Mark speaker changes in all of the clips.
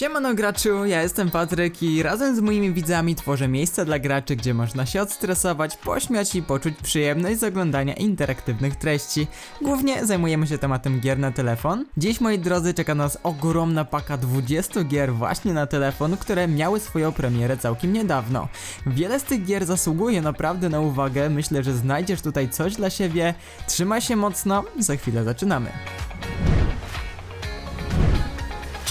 Speaker 1: Siemano graczu, ja jestem Patryk i razem z moimi widzami tworzę miejsce dla graczy, gdzie można się odstresować, pośmiać i poczuć przyjemność z oglądania interaktywnych treści. Głównie zajmujemy się tematem gier na telefon. Dziś moi drodzy czeka nas ogromna paka 20 gier właśnie na telefon, które miały swoją premierę całkiem niedawno. Wiele z tych gier zasługuje naprawdę na uwagę, myślę, że znajdziesz tutaj coś dla siebie. Trzymaj się mocno, za chwilę zaczynamy.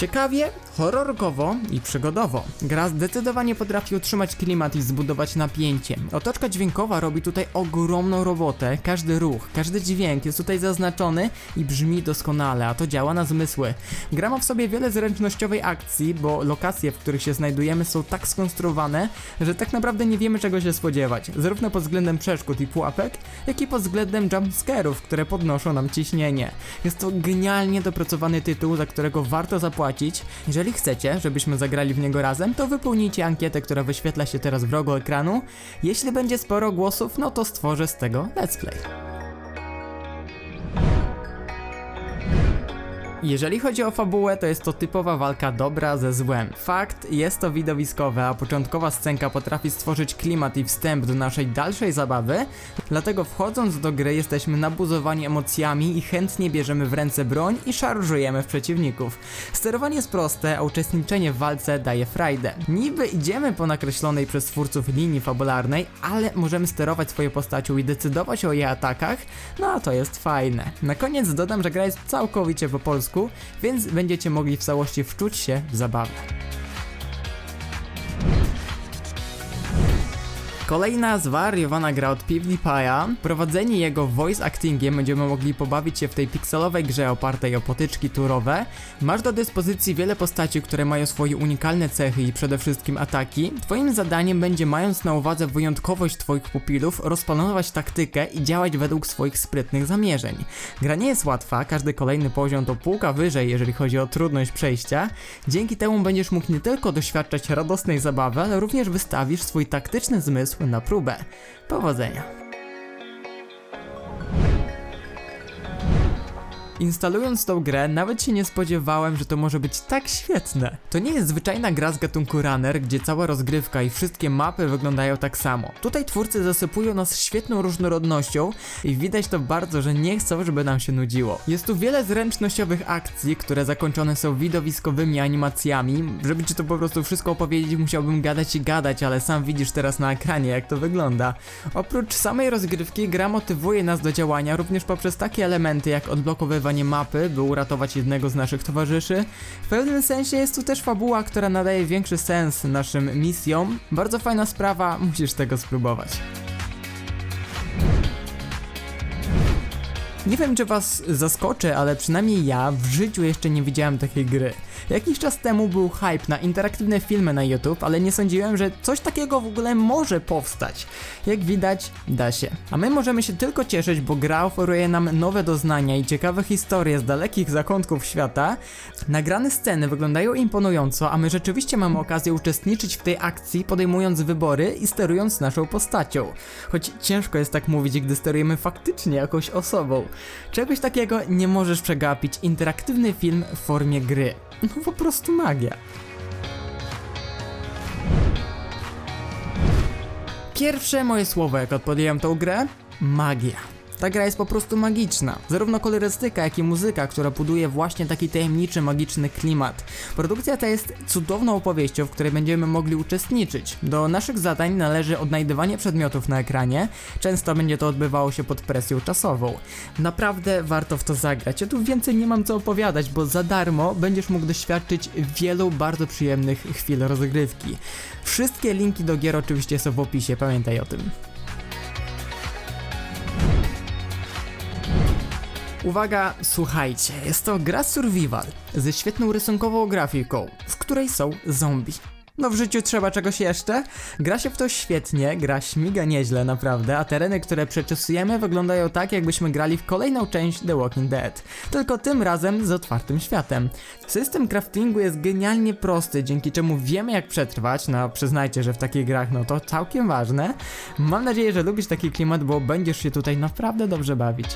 Speaker 1: Ciekawie, horrorkowo i przygodowo. Gra zdecydowanie potrafi utrzymać klimat i zbudować napięcie. Otoczka dźwiękowa robi tutaj ogromną robotę. Każdy ruch, każdy dźwięk jest tutaj zaznaczony i brzmi doskonale, a to działa na zmysły. Gra ma w sobie wiele zręcznościowej akcji, bo lokacje, w których się znajdujemy są tak skonstruowane, że tak naprawdę nie wiemy czego się spodziewać. Zarówno pod względem przeszkód i pułapek, jak i pod względem jumpscarów, które podnoszą nam ciśnienie. Jest to genialnie dopracowany tytuł, za którego warto zapłacić. Jeżeli chcecie, żebyśmy zagrali w niego razem, to wypełnijcie ankietę, która wyświetla się teraz w rogu ekranu. Jeśli będzie sporo głosów, no to stworzę z tego let's play. Jeżeli chodzi o fabułę, to jest to typowa walka dobra ze złem. Fakt, jest to widowiskowe, a początkowa scenka potrafi stworzyć klimat i wstęp do naszej dalszej zabawy, dlatego wchodząc do gry jesteśmy nabuzowani emocjami i chętnie bierzemy w ręce broń i szarżujemy w przeciwników. Sterowanie jest proste, a uczestniczenie w walce daje frajdę. Niby idziemy po nakreślonej przez twórców linii fabularnej, ale możemy sterować swoją postacią i decydować o jej atakach, no a to jest fajne. Na koniec dodam, że gra jest całkowicie po polsku, więc będziecie mogli w całości wczuć się w zabawę. Kolejna zwariowana gra od PewDiePie'a. Prowadzeni jego voice actingiem będziemy mogli pobawić się w tej pikselowej grze opartej o potyczki turowe. Masz do dyspozycji wiele postaci, które mają swoje unikalne cechy i przede wszystkim ataki. Twoim zadaniem będzie, mając na uwadze wyjątkowość twoich pupilów, rozplanować taktykę i działać według swoich sprytnych zamierzeń. Gra nie jest łatwa, każdy kolejny poziom to półka wyżej, jeżeli chodzi o trudność przejścia. Dzięki temu będziesz mógł nie tylko doświadczać radosnej zabawy, ale również wystawisz swój taktyczny zmysł na próbę. Powodzenia! Instalując tą grę, nawet się nie spodziewałem, że to może być tak świetne. To nie jest zwyczajna gra z gatunku runner, gdzie cała rozgrywka i wszystkie mapy wyglądają tak samo. Tutaj twórcy zasypują nas świetną różnorodnością i widać to bardzo, że nie chcą, żeby nam się nudziło. Jest tu wiele zręcznościowych akcji, które zakończone są widowiskowymi animacjami. Żeby ci to po prostu wszystko opowiedzieć, musiałbym gadać i gadać, ale sam widzisz teraz na ekranie, jak to wygląda. Oprócz samej rozgrywki, gra motywuje nas do działania również poprzez takie elementy jak odblokowywanie mapy, by uratować jednego z naszych towarzyszy. W pewnym sensie jest tu też fabuła, która nadaje większy sens naszym misjom. Bardzo fajna sprawa, musisz tego spróbować. Nie wiem, czy was zaskoczę, ale przynajmniej ja w życiu jeszcze nie widziałem takiej gry. Jakiś czas temu był hype na interaktywne filmy na YouTube, ale nie sądziłem, że coś takiego w ogóle może powstać. Jak widać, da się. A my możemy się tylko cieszyć, bo gra oferuje nam nowe doznania i ciekawe historie z dalekich zakątków świata. Nagrane sceny wyglądają imponująco, a my rzeczywiście mamy okazję uczestniczyć w tej akcji, podejmując wybory i sterując naszą postacią. Choć ciężko jest tak mówić, gdy sterujemy faktycznie jakąś osobą. Czegoś takiego nie możesz przegapić. Interaktywny film w formie gry. No po prostu magia. Pierwsze moje słowo, jak odpowiedziałem tą grę, magia. Ta gra jest po prostu magiczna. Zarówno kolorystyka, jak i muzyka, która buduje właśnie taki tajemniczy, magiczny klimat. Produkcja ta jest cudowną opowieścią, w której będziemy mogli uczestniczyć. Do naszych zadań należy odnajdywanie przedmiotów na ekranie. Często będzie to odbywało się pod presją czasową. Naprawdę warto w to zagrać. Ja tu więcej nie mam co opowiadać, bo za darmo będziesz mógł doświadczyć wielu bardzo przyjemnych chwil rozgrywki. Wszystkie linki do gier oczywiście są w opisie, pamiętaj o tym. Uwaga, słuchajcie, jest to gra survival ze świetną rysunkową grafiką, w której są zombie. No w życiu trzeba czegoś jeszcze? Gra się w to świetnie, gra śmiga nieźle naprawdę, a tereny, które przeczesujemy wyglądają tak, jakbyśmy grali w kolejną część The Walking Dead. Tylko tym razem z otwartym światem. System craftingu jest genialnie prosty, dzięki czemu wiemy jak przetrwać, no przyznajcie, że w takich grach no to całkiem ważne. Mam nadzieję, że lubisz taki klimat, bo będziesz się tutaj naprawdę dobrze bawić.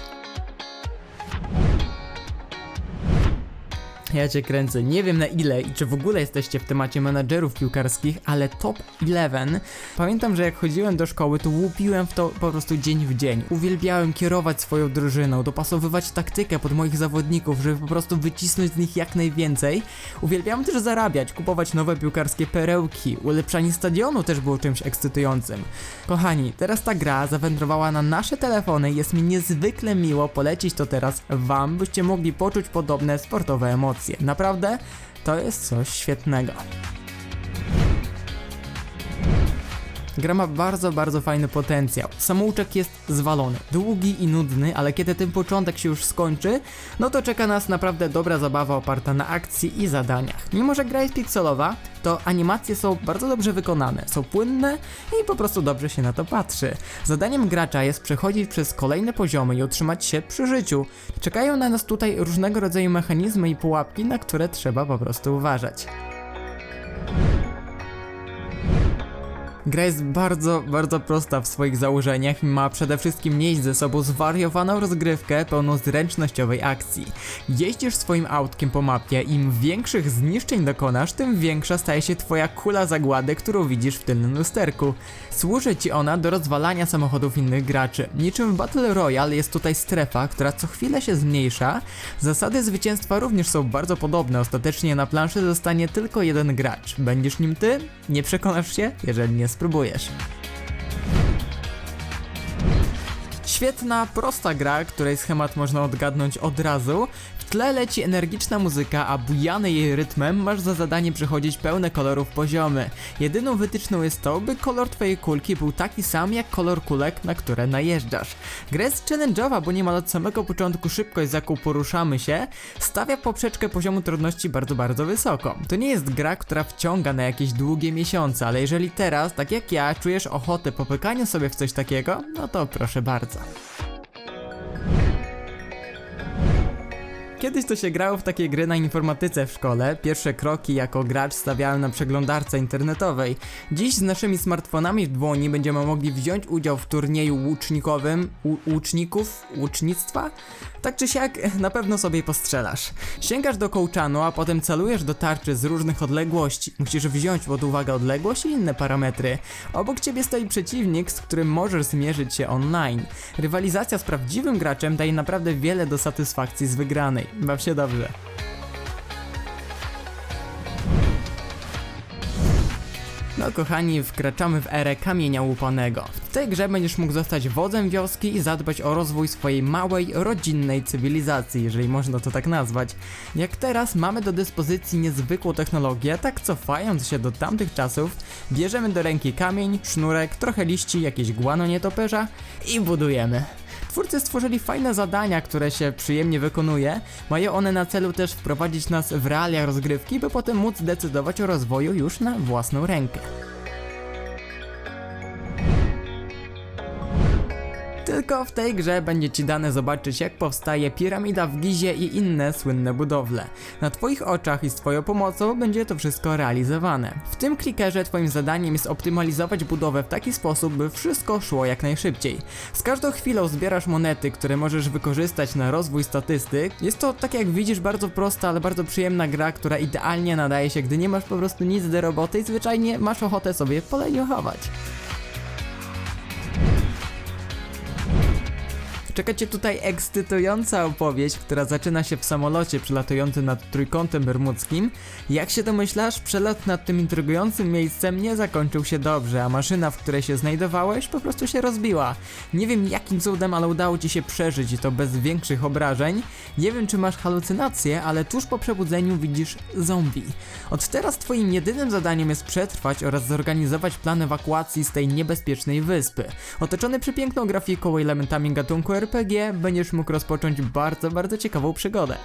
Speaker 1: Ja cię kręcę. Nie wiem na ile i czy w ogóle jesteście w temacie menadżerów piłkarskich, ale top 11. Pamiętam, że jak chodziłem do szkoły, to łupiłem w to po prostu dzień w dzień. Uwielbiałem kierować swoją drużyną, dopasowywać taktykę pod moich zawodników, żeby po prostu wycisnąć z nich jak najwięcej. Uwielbiałem też zarabiać, kupować nowe piłkarskie perełki. Ulepszanie stadionu też było czymś ekscytującym. Kochani, teraz ta gra zawędrowała na nasze telefony jest mi niezwykle miło polecić to teraz wam, byście mogli poczuć podobne sportowe emocje. Naprawdę, to jest coś świetnego. Gra ma bardzo, bardzo fajny potencjał. Samouczek jest zwalony, długi i nudny, ale kiedy ten początek się już skończy, no to czeka nas naprawdę dobra zabawa oparta na akcji i zadaniach. Mimo, że gra jest pikselowa, to animacje są bardzo dobrze wykonane, są płynne i po prostu dobrze się na to patrzy. Zadaniem gracza jest przechodzić przez kolejne poziomy i utrzymać się przy życiu. Czekają na nas tutaj różnego rodzaju mechanizmy i pułapki, na które trzeba po prostu uważać. Gra jest bardzo, bardzo prosta w swoich założeniach i ma przede wszystkim nieść ze sobą zwariowaną rozgrywkę pełną zręcznościowej akcji. Jeździsz swoim autkiem po mapie, im większych zniszczeń dokonasz, tym większa staje się twoja kula zagłady, którą widzisz w tylnym lusterku. Służy ci ona do rozwalania samochodów innych graczy. Niczym w Battle Royale jest tutaj strefa, która co chwilę się zmniejsza. Zasady zwycięstwa również są bardzo podobne. Ostatecznie na planszy zostanie tylko jeden gracz. Będziesz nim ty? Nie przekonasz się, jeżeli nie spróbujesz. Świetna, prosta gra, której schemat można odgadnąć od razu. Tle leci energiczna muzyka, a bujany jej rytmem masz za zadanie przechodzić pełne kolorów poziomy. Jedyną wytyczną jest to, by kolor twojej kulki był taki sam jak kolor kulek, na które najeżdżasz. Gra jest challenge'owa, bo niemal od samego początku szybkość, z jaką poruszamy się, stawia poprzeczkę poziomu trudności bardzo, bardzo wysoko. To nie jest gra, która wciąga na jakieś długie miesiące, ale jeżeli teraz, tak jak ja, czujesz ochotę popykania sobie w coś takiego, no to proszę bardzo. Kiedyś to się grało w takie gry na informatyce w szkole. Pierwsze kroki jako gracz stawiałem na przeglądarce internetowej. Dziś z naszymi smartfonami w dłoni będziemy mogli wziąć udział w turnieju łucznikowym łuczników, łucznictwa. Tak czy siak, na pewno sobie postrzelasz. Sięgasz do kołczanu, a potem celujesz do tarczy z różnych odległości. Musisz wziąć pod uwagę odległość i inne parametry. Obok ciebie stoi przeciwnik, z którym możesz zmierzyć się online. Rywalizacja z prawdziwym graczem daje naprawdę wiele do satysfakcji z wygranej. Baw się dobrze. No kochani, wkraczamy w erę kamienia łupanego. W tej grze będziesz mógł zostać wodzem wioski i zadbać o rozwój swojej małej, rodzinnej cywilizacji, jeżeli można to tak nazwać. Jak teraz mamy do dyspozycji niezwykłą technologię, tak cofając się do tamtych czasów, bierzemy do ręki kamień, sznurek, trochę liści, jakieś guano nietoperza i budujemy. Twórcy stworzyli fajne zadania, które się przyjemnie wykonuje. Mają one na celu też wprowadzić nas w realia rozgrywki, by potem móc decydować o rozwoju już na własną rękę. Tylko w tej grze będzie ci dane zobaczyć jak powstaje piramida w Gizie i inne słynne budowle. Na twoich oczach i z twoją pomocą będzie to wszystko realizowane. W tym klikerze twoim zadaniem jest optymalizować budowę w taki sposób, by wszystko szło jak najszybciej. Z każdą chwilą zbierasz monety, które możesz wykorzystać na rozwój statystyk. Jest to, tak jak widzisz, bardzo prosta, ale bardzo przyjemna gra, która idealnie nadaje się, gdy nie masz po prostu nic do roboty i zwyczajnie masz ochotę sobie poleniuchować. Czeka cię tutaj ekscytująca opowieść, która zaczyna się w samolocie przelatującym nad Trójkątem Bermudzkim. Jak się domyślasz, przelot nad tym intrygującym miejscem nie zakończył się dobrze, a maszyna, w której się znajdowałeś, po prostu się rozbiła. Nie wiem jakim cudem, ale udało ci się przeżyć i to bez większych obrażeń. Nie wiem czy masz halucynacje, ale tuż po przebudzeniu widzisz zombie. Od teraz twoim jedynym zadaniem jest przetrwać oraz zorganizować plan ewakuacji z tej niebezpiecznej wyspy. Otoczony przepiękną grafiką i elementami gatunku RPG, będziesz mógł rozpocząć bardzo, bardzo ciekawą przygodę.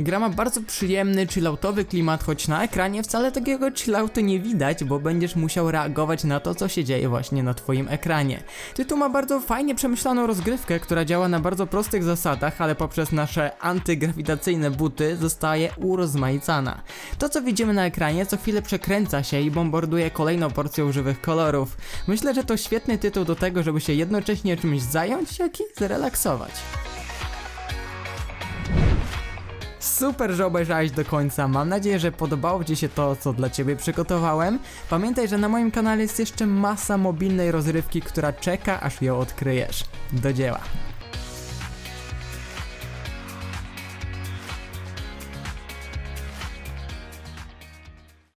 Speaker 1: Gra ma bardzo przyjemny, chilloutowy klimat, choć na ekranie wcale takiego chilloutu nie widać, bo będziesz musiał reagować na to, co się dzieje właśnie na twoim ekranie. Tytuł ma bardzo fajnie przemyślaną rozgrywkę, która działa na bardzo prostych zasadach, ale poprzez nasze antygrawitacyjne buty zostaje urozmaicana. To, co widzimy na ekranie, co chwilę przekręca się i bombarduje kolejną porcją żywych kolorów. Myślę, że to świetny tytuł do tego, żeby się jednocześnie czymś zająć, jak i zrelaksować. Super, że obejrzałeś do końca. Mam nadzieję, że podobało Ci się to, co dla Ciebie przygotowałem. Pamiętaj, że na moim kanale jest jeszcze masa mobilnej rozrywki, która czeka, aż ją odkryjesz. Do dzieła.